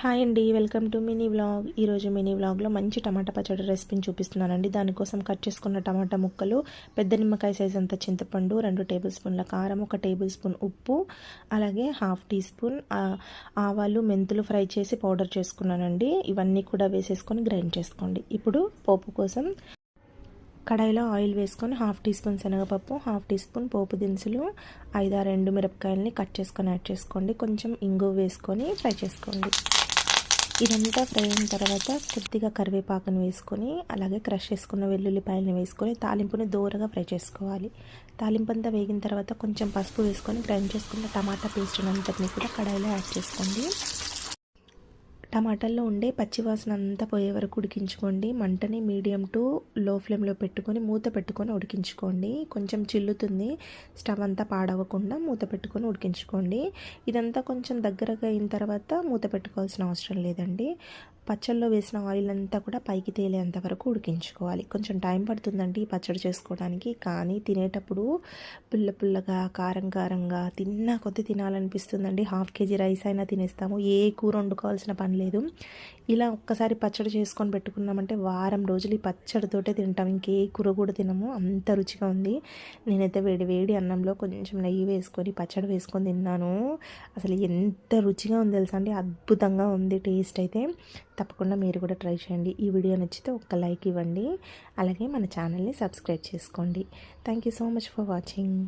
Hi అండి welcome to mini vlog. ఈరోజు mini వ్లాగ్లో మంచి టమాటా పచ్చడి రెసిపీని చూపిస్తున్నానండి. దానికోసం కట్ చేసుకున్న టమాటా ముక్కలు పెద్ద నిమ్మకాయ సైజ్ అంత చింతపండు రెండు టేబుల్ స్పూన్ల కారం ఒక టేబుల్ స్పూన్ ఉప్పు అలాగే హాఫ్ టీ స్పూన్ ఆవాలు మెంతులు ఫ్రై చేసి పౌడర్ చేసుకున్నానండి. ఇవన్నీ కూడా వేసేసుకొని గ్రైండ్ చేసుకోండి. ఇప్పుడు పోపు కోసం కడాయిలో ఆయిల్ వేసుకొని హాఫ్ టీ స్పూన్ శనగపప్పు హాఫ్ టీ స్పూన్ పోపు దినుసులు ఐదారు ఎండు మిరపకాయలని కట్ చేసుకొని యాడ్ చేసుకోండి. కొంచెం ఇంగు వేసుకొని ఫ్రై చేసుకోండి. ఇదంతా ఫ్రై అయిన తర్వాత కొద్దిగా కరివేపాకుని వేసుకొని అలాగే క్రష్ చేసుకున్న వెల్లుల్లిపాయలను వేసుకొని తాలింపుని దూరగా ఫ్రై చేసుకోవాలి. తాలింపు అంతా వేగిన తర్వాత కొంచెం పసుపు వేసుకొని గ్రైండ్ చేసుకున్న టమాటా పేస్ట్ అంతటిని కూడా కడాయిలో యాడ్ చేసుకోండి. టమాటాల్లో ఉండే పచ్చివాసన అంతా పోయే వరకు ఉడికించుకోండి. మంటని మీడియం టు లో ఫ్లేమ్లో పెట్టుకొని మూత పెట్టుకొని ఉడికించుకోండి. కొంచెం చిల్లుతుంది. స్టవ్ అంతా పాడవకుండా మూత పెట్టుకొని ఉడికించుకోండి. ఇదంతా కొంచెం దగ్గరగా అయిన తర్వాత మూత పెట్టుకోవాల్సిన అవసరం లేదండి. పచ్చళ్ళలో వేసిన ఆయిల్ అంతా కూడా పైకి తేలేంత వరకు ఉడికించుకోవాలి. కొంచెం టైం పడుతుందండి ఈ పచ్చడి చేసుకోవడానికి. కానీ తినేటప్పుడు పుల్ల పుల్లగా కారం కారంగా తిన్నా కొద్ది తినాలనిపిస్తుందండి. హాఫ్ కేజీ రైస్ అయినా తినేస్తాము. ఏ కూర వండుకోవాల్సిన పని లేదు. ఇలా ఒక్కసారి పచ్చడి చేసుకొని పెట్టుకున్నామంటే వారం రోజులు ఈ పచ్చడితోటే తింటాం. ఇంకే కూర కూడా తినము. అంత రుచిగా ఉంది. నేనైతే వేడి వేడి అన్నంలో కొంచెం నెయ్యి వేసుకొని పచ్చడి వేసుకొని తిన్నాను. అసలు ఎంత రుచిగా ఉంది తెలుసా అండి? అద్భుతంగా ఉంది టేస్ట్ అయితే. తప్పకుండా మీరు కూడా ట్రై చేయండి. ఈ వీడియో నచ్చితే ఒక్క లైక్ ఇవ్వండి. అలాగే మన ఛానల్ని సబ్స్క్రైబ్ చేసుకోండి. Thank you so much for watching